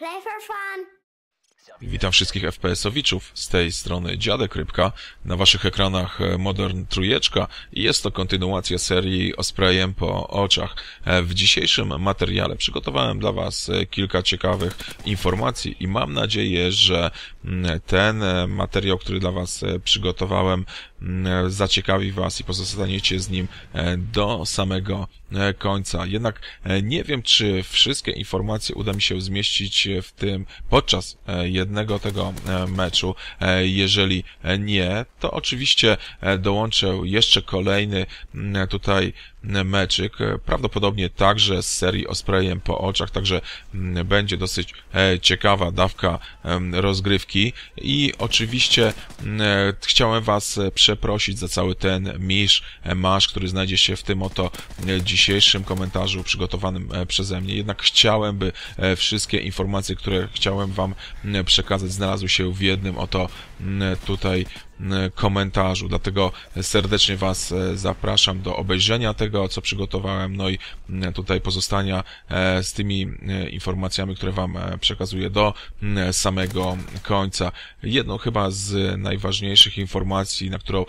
Play for fun. Witam wszystkich FPS-owiczów, z tej strony Dziadek Rybka, na waszych ekranach e, Modern Trójeczka i jest to kontynuacja serii Ospreyem po oczach. E, W dzisiejszym materiale przygotowałem dla was e, kilka ciekawych informacji i mam nadzieję, że mm, ten materiał, który dla was przygotowałem mm, zaciekawi was i pozostaniecie z nim do samego końca. Jednak nie wiem, czy wszystkie informacje uda mi się zmieścić w tym podczas jednego tego e, meczu. E, Jeżeli nie, to oczywiście e, dołączę jeszcze kolejny tutaj meczyk, e, prawdopodobnie także z serii Ospreyem po oczach, także m, będzie dosyć e, ciekawa dawka rozgrywki i oczywiście m, e, chciałem was przeprosić za cały ten misz, masz, który znajdzie się w tym oto dzisiejszym komentarzu przygotowanym przeze mnie. Jednak chciałem, by wszystkie informacje, które chciałem wam przekazać, znalazły się w jednym oto tutaj m, komentarzu. Dlatego serdecznie Was e, zapraszam do obejrzenia tego, co przygotowałem, no i tutaj pozostania e, z tymi e, informacjami, które Wam e, przekazuję do samego końca. Jedną chyba z najważniejszych informacji, na którą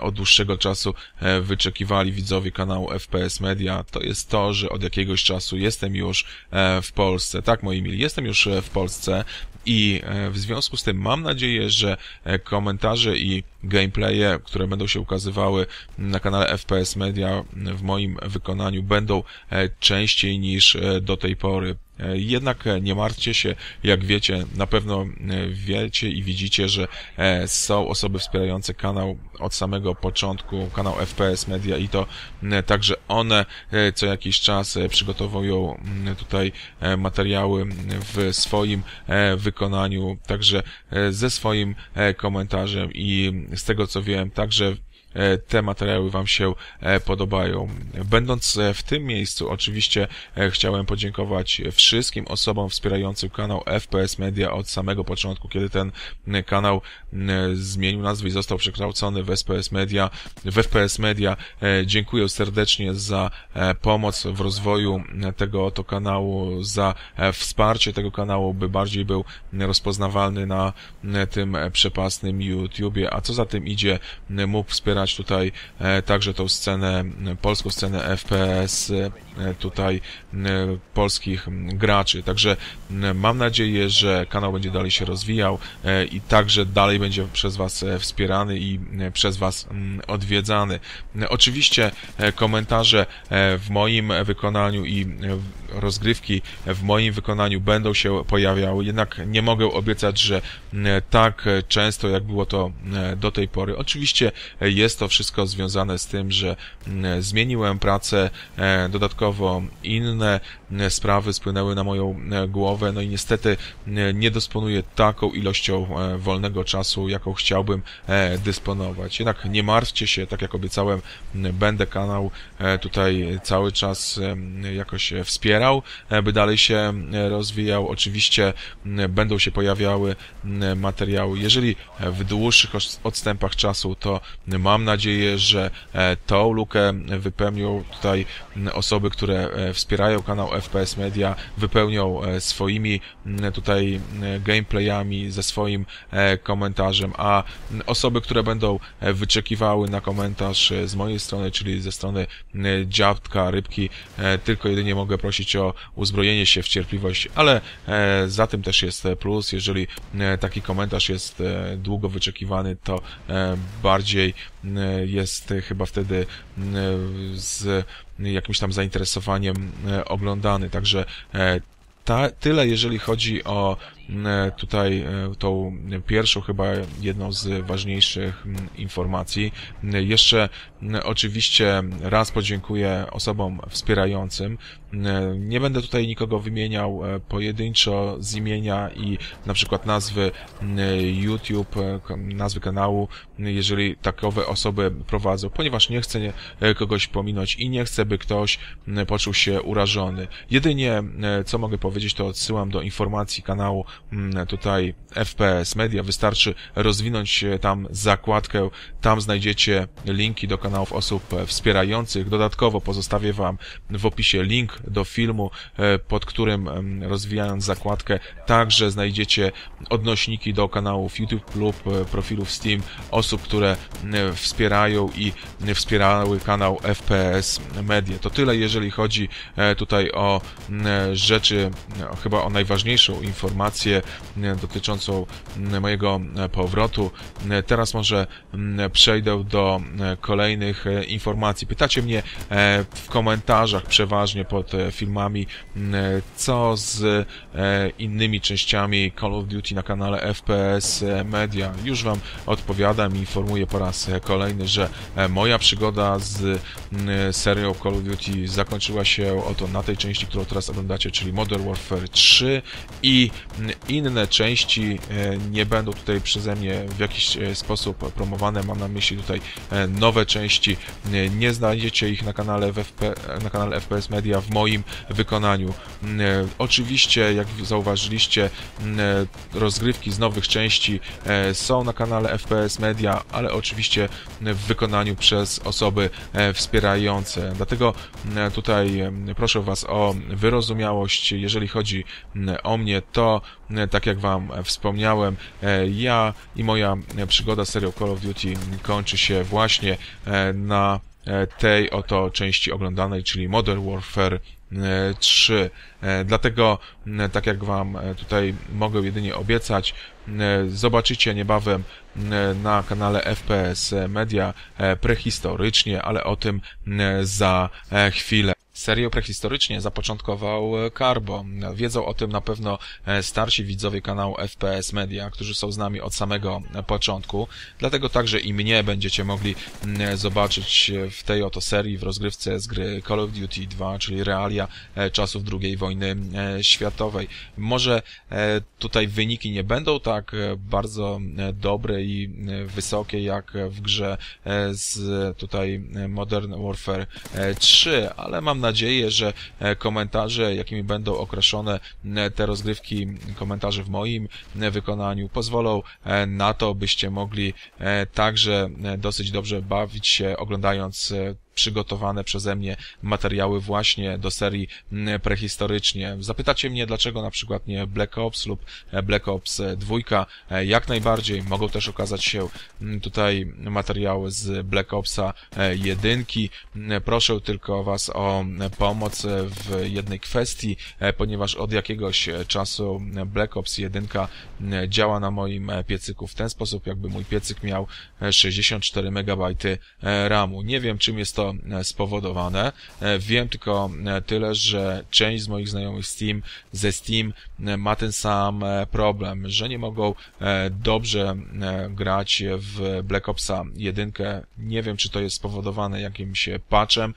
od dłuższego czasu e, wyczekiwali widzowie kanału FPS Media, to jest to, że od jakiegoś czasu jestem już e, w Polsce. Tak, moi mili, jestem już e, w Polsce i e, w związku z tym mam nadzieję, że e, komentarze i gameplaye, które będą się ukazywały na kanale FPS Media w moim wykonaniu będą e, częściej niż do tej pory. E, Jednak e, nie martwcie się, jak wiecie, na pewno e, wiecie i widzicie, że są osoby wspierające kanał od samego początku, kanał FPS Media i to także one co jakiś czas przygotowują tutaj materiały w swoim wykonaniu, także ze swoim komentarzem i z tego co wiem, także te materiały Wam się e, podobają. Będąc e, w tym miejscu, oczywiście e, chciałem podziękować wszystkim osobom wspierającym kanał FPS Media od samego początku, kiedy ten kanał zmienił nazwę i został przekształcony w SPS Media. W FPS Media e, dziękuję serdecznie za e, pomoc w rozwoju tego oto kanału, za e, wsparcie tego kanału, by bardziej był rozpoznawalny na tym e, przepasnym YouTubie, a co za tym idzie, mógł wspierać tutaj e, także tą scenę, polską scenę FPS, e, tutaj polskich graczy. Także mam nadzieję, że kanał będzie dalej się rozwijał e, i także dalej będzie przez Was wspierany i przez Was odwiedzany. Oczywiście komentarze w moim wykonaniu i rozgrywki w moim wykonaniu będą się pojawiały, jednak nie mogę obiecać, że tak często jak było to do tej pory. Oczywiście e, jest to wszystko związane z tym, że m, zmieniłem pracę, e, dodatkowo inne sprawy spłynęły na moją e, głowę, no i niestety m, nie dysponuję taką ilością e, wolnego czasu, jaką chciałbym e, dysponować. Jednak nie martwcie się, tak jak obiecałem, będę kanał e, tutaj cały czas jakoś e, wspierał, e, by dalej się e, rozwijał. Oczywiście będą się pojawiały materiały. Jeżeli e, w dłuższych odstępach czasu, to mam nadzieję, że e, tą lukę wypełnią tutaj osoby, które e, wspierają kanał FPS Media, wypełnią e, swoimi tutaj gameplayami, ze swoim e, komentarzem, a osoby, które będą e, wyczekiwały na komentarz z mojej strony, czyli ze strony dziadka, rybki, tylko jedynie mogę prosić o uzbrojenie się w cierpliwość, ale za tym też jest plus, jeżeli taki komentarz jest długo wyczekiwany, to bardziej jest chyba wtedy z jakimś tam zainteresowaniem e, oglądany, także e, ta, tyle jeżeli chodzi o tutaj e, tą pierwszą chyba jedną z ważniejszych informacji. M, Jeszcze oczywiście raz podziękuję osobom wspierającym. Nie będę tutaj nikogo wymieniał e, pojedynczo z imienia i na przykład nazwy YouTube, e, nazwy kanału, jeżeli takowe osoby prowadzą, ponieważ nie chcę e, kogoś pominąć i nie chcę, by ktoś poczuł się urażony. Jedynie, e, co mogę powiedzieć, to odsyłam do informacji kanału tutaj FPS Media. Wystarczy rozwinąć tam zakładkę, tam znajdziecie linki do kanałów osób wspierających. Dodatkowo pozostawię Wam w opisie link do filmu, pod którym rozwijając zakładkę także znajdziecie odnośniki do kanałów YouTube lub profilów Steam osób, które wspierają i wspierały kanał FPS Media. To tyle, jeżeli chodzi e, tutaj o rzeczy, chyba o najważniejszą informację dotyczącą mojego powrotu. Teraz może przejdę do kolejnych e, informacji. Pytacie mnie e, w komentarzach przeważnie pod filmami, co z innymi częściami Call of Duty na kanale FPS Media. Już Wam odpowiadam i informuję po raz kolejny, że moja przygoda z serią Call of Duty zakończyła się oto na tej części, którą teraz oglądacie, czyli Modern Warfare 3 i inne części e, nie będą tutaj przeze mnie w jakiś e, sposób promowane. Mam na myśli tutaj e, nowe części. Nie znajdziecie ich na kanale, FP, na kanale FPS Media w moim wykonaniu. Oczywiście, jak zauważyliście, rozgrywki z nowych części są na kanale FPS Media, ale oczywiście w wykonaniu przez osoby wspierające. Dlatego tutaj proszę Was o wyrozumiałość, jeżeli chodzi o mnie, to tak jak Wam wspomniałem, e, ja i moja przygoda z serią Call of Duty kończy się właśnie e, na e, tej oto części oglądanej, czyli Modern Warfare 3. Dlatego, tak jak Wam tutaj mogę jedynie obiecać, zobaczycie niebawem na kanale FPS Media prehistorycznie, ale o tym za chwilę. Serię prehistorycznie zapoczątkował Carbo. Wiedzą o tym na pewno e, starsi widzowie kanału FPS Media, którzy są z nami od samego początku. Dlatego także i mnie będziecie mogli zobaczyć w tej oto serii w rozgrywce z gry Call of Duty 2, czyli realia e, czasów II wojny e, światowej. Może tutaj wyniki nie będą tak bardzo dobre i wysokie jak w grze z tutaj Modern Warfare 3, ale mam nadzieję, że e, komentarze, jakimi będą okraszone e, te rozgrywki, komentarze w moim e, wykonaniu, pozwolą na to, byście mogli także dosyć dobrze bawić się oglądając przygotowane przeze mnie materiały właśnie do serii mm, prehistorycznie. Zapytacie mnie, dlaczego na przykład nie Black Ops lub e, Black Ops 2. E, jak najbardziej mogą też okazać się mm, tutaj materiały z Black Opsa 1. E, mm, proszę tylko Was o pomoc w jednej kwestii, ponieważ od jakiegoś czasu Black Ops 1 działa na moim piecyku w ten sposób, jakby mój piecyk miał 64 MB RAMu. Nie wiem, czym jest to E, spowodowane. E, wiem tylko e, tyle, że część z moich znajomych Steam, ze Steam ma ten sam problem, że nie mogą dobrze grać w Black Opsa 1. Nie wiem, czy to jest spowodowane jakimś patchem,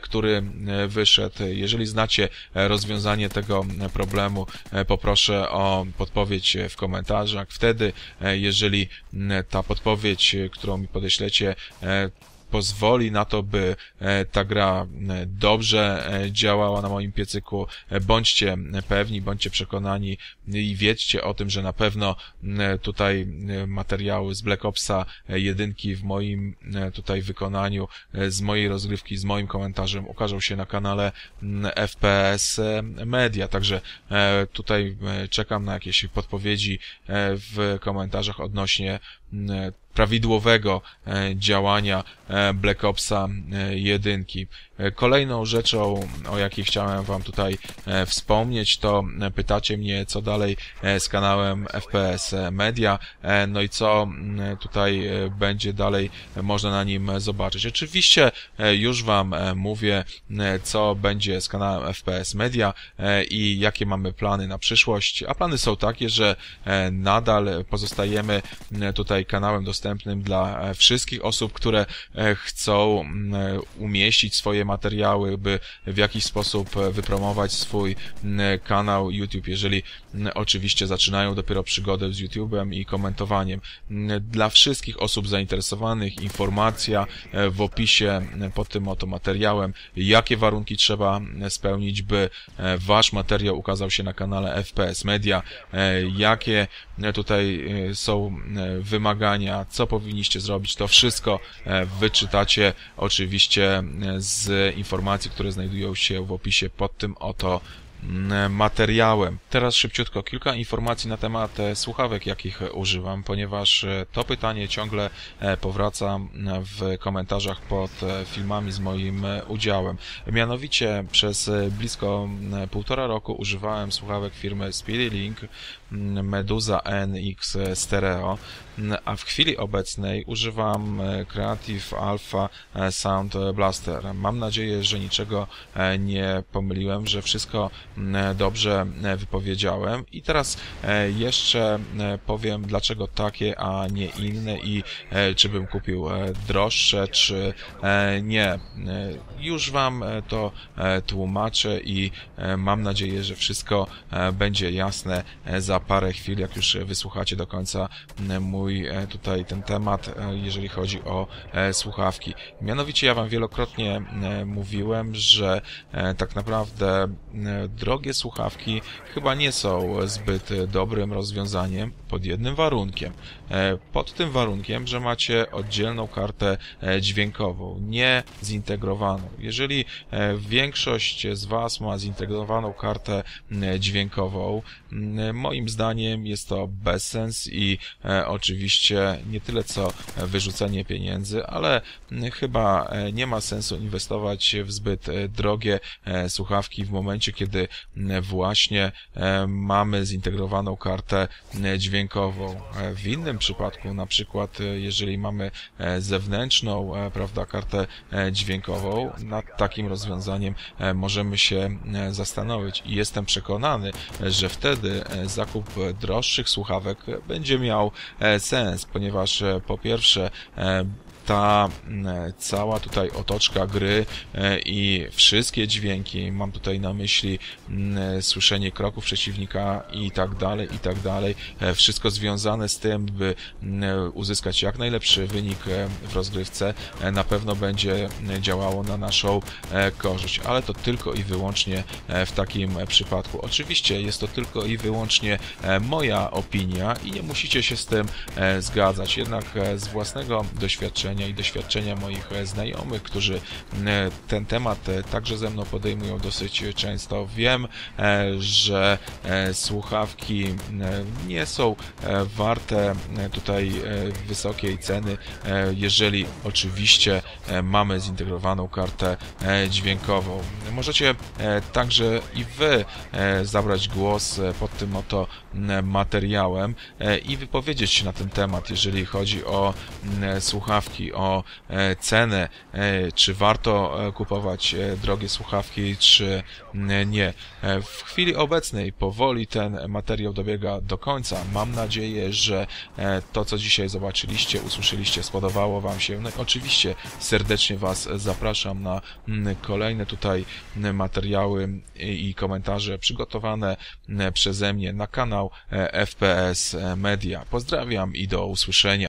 który wyszedł. Jeżeli znacie rozwiązanie tego problemu, poproszę o podpowiedź w komentarzach. Wtedy, jeżeli ta podpowiedź, którą mi podeślecie, pozwoli na to, by e, ta gra e, dobrze e, działała na moim piecyku. Bądźcie pewni, bądźcie przekonani i wiedzcie o tym, że na pewno tutaj materiały z Black Opsa jedynki w moim tutaj wykonaniu, z mojej rozgrywki, z moim komentarzem ukażą się na kanale FPS Media. Także tutaj czekam na jakieś podpowiedzi w komentarzach odnośnie prawidłowego e, działania e, Black Opsa 1. E, kolejną rzeczą, o jakiej chciałem Wam tutaj wspomnieć, to pytacie mnie, co dalej z kanałem FPS Media, no i co tutaj będzie dalej można na nim zobaczyć. Oczywiście już Wam mówię, co będzie z kanałem FPS Media i jakie mamy plany na przyszłość, a plany są takie, że nadal pozostajemy tutaj kanałem dostępnym dla wszystkich osób, które chcą umieścić swoje materiały, by w jakiś sposób wypromować swój kanał YouTube, jeżeli oczywiście zaczynają dopiero przygodę z YouTube'em i komentowaniem. Dla wszystkich osób zainteresowanych informacja w opisie pod tym oto materiałem, jakie warunki trzeba spełnić, by wasz materiał ukazał się na kanale FPS Media, jakie tutaj są wymagania, co powinniście zrobić, to wszystko wyczytacie oczywiście z informacji, które znajdują się w opisie pod tym oto materiałem. Teraz szybciutko kilka informacji na temat e, słuchawek, jakich używam, ponieważ e, to pytanie ciągle e, powraca w komentarzach pod filmami z moim udziałem. Mianowicie przez blisko półtora roku używałem słuchawek firmy SpeedyLink Medusa NX Stereo, a w chwili obecnej używam Creative Alpha Sound Blaster. Mam nadzieję, że niczego nie pomyliłem, że wszystko dobrze wypowiedziałem. I teraz e, jeszcze e, powiem, dlaczego takie, a nie inne i e, czy bym kupił droższe, czy nie. Już Wam to tłumaczę i mam nadzieję, że wszystko będzie jasne za parę chwil, jak już wysłuchacie do końca mój tutaj ten temat, jeżeli chodzi o słuchawki. Mianowicie ja Wam wielokrotnie mówiłem, że tak naprawdę drogie słuchawki chyba nie są zbyt dobrym rozwiązaniem pod jednym warunkiem. E, pod tym warunkiem, że macie oddzielną kartę e, dźwiękową, nie zintegrowaną. Jeżeli e, większość z Was ma zintegrowaną kartę dźwiękową, moim zdaniem jest to bezsens i oczywiście nie tyle co wyrzucenie pieniędzy, ale chyba nie ma sensu inwestować w zbyt drogie słuchawki w momencie, kiedy właśnie mamy zintegrowaną kartę dźwiękową. W innym przypadku, na przykład e, jeżeli mamy e, zewnętrzną, e, prawda, kartę dźwiękową, nad takim rozwiązaniem możemy się zastanowić i jestem przekonany, że wtedy zakup droższych słuchawek będzie miał sens, ponieważ po pierwsze ta mm, cała tutaj otoczka gry e, i wszystkie dźwięki, mam tutaj na myśli mm, słyszenie kroków przeciwnika i tak dalej, i tak dalej, e, wszystko związane z tym, by mm, uzyskać jak najlepszy wynik e, w rozgrywce, na pewno będzie działało na naszą korzyść, ale to tylko i wyłącznie w takim przypadku. Oczywiście jest to tylko i wyłącznie moja opinia i nie musicie się z tym zgadzać, jednak z własnego doświadczenia i doświadczenia moich e, znajomych, którzy e, ten temat e, także ze mną podejmują dosyć często. Wiem, że słuchawki nie są warte tutaj wysokiej ceny, jeżeli oczywiście mamy zintegrowaną kartę dźwiękową. Możecie także i Wy zabrać głos pod tym oto materiałem i wypowiedzieć się na ten temat, jeżeli chodzi o słuchawki, o e, cenę, e, czy warto e, kupować drogie słuchawki, czy nie. W chwili obecnej powoli ten materiał dobiega do końca. Mam nadzieję, że to, co dzisiaj zobaczyliście, usłyszeliście, spodobało Wam się. No oczywiście serdecznie Was zapraszam na kolejne tutaj materiały i komentarze przygotowane przeze mnie na kanał FPS Media. Pozdrawiam i do usłyszenia.